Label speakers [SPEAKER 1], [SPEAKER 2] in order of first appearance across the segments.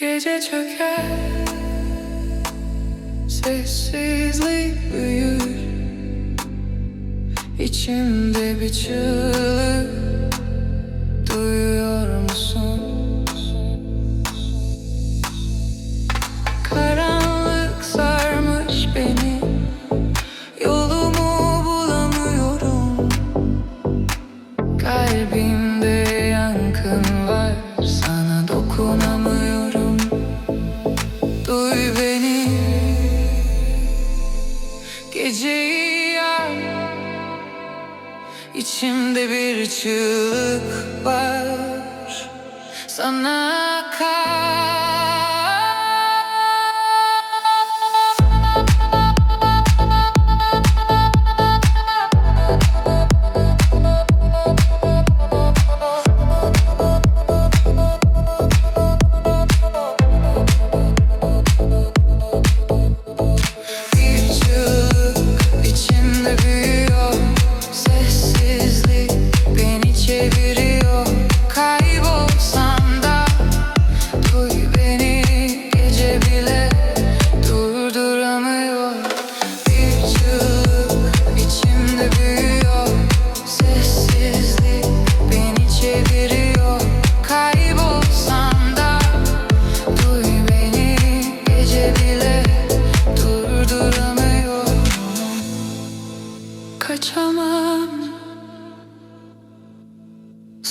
[SPEAKER 1] Gece çöker. Sessizlik büyür. İçimde bir çığlık. geceyi yer İçimde bir çığlık var. Sana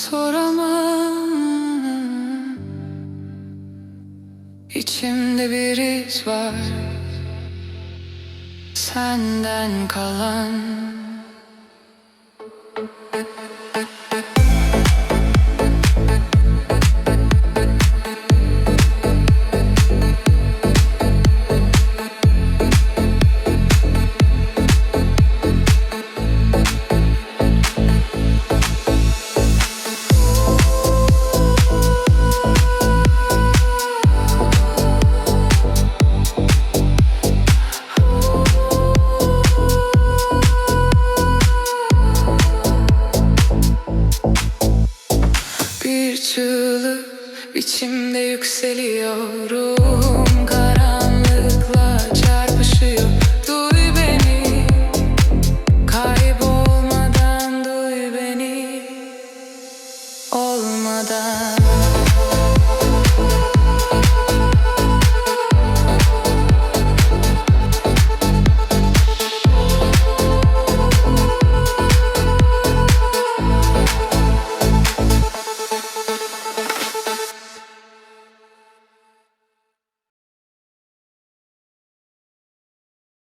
[SPEAKER 1] soramam. İçimde bir iz var. Senden kalan bir çığlık biçimde yükseliyor ruhum karanlıkla çarpışıyor Duy beni. Kaybolmadan duy beni. Olmadan.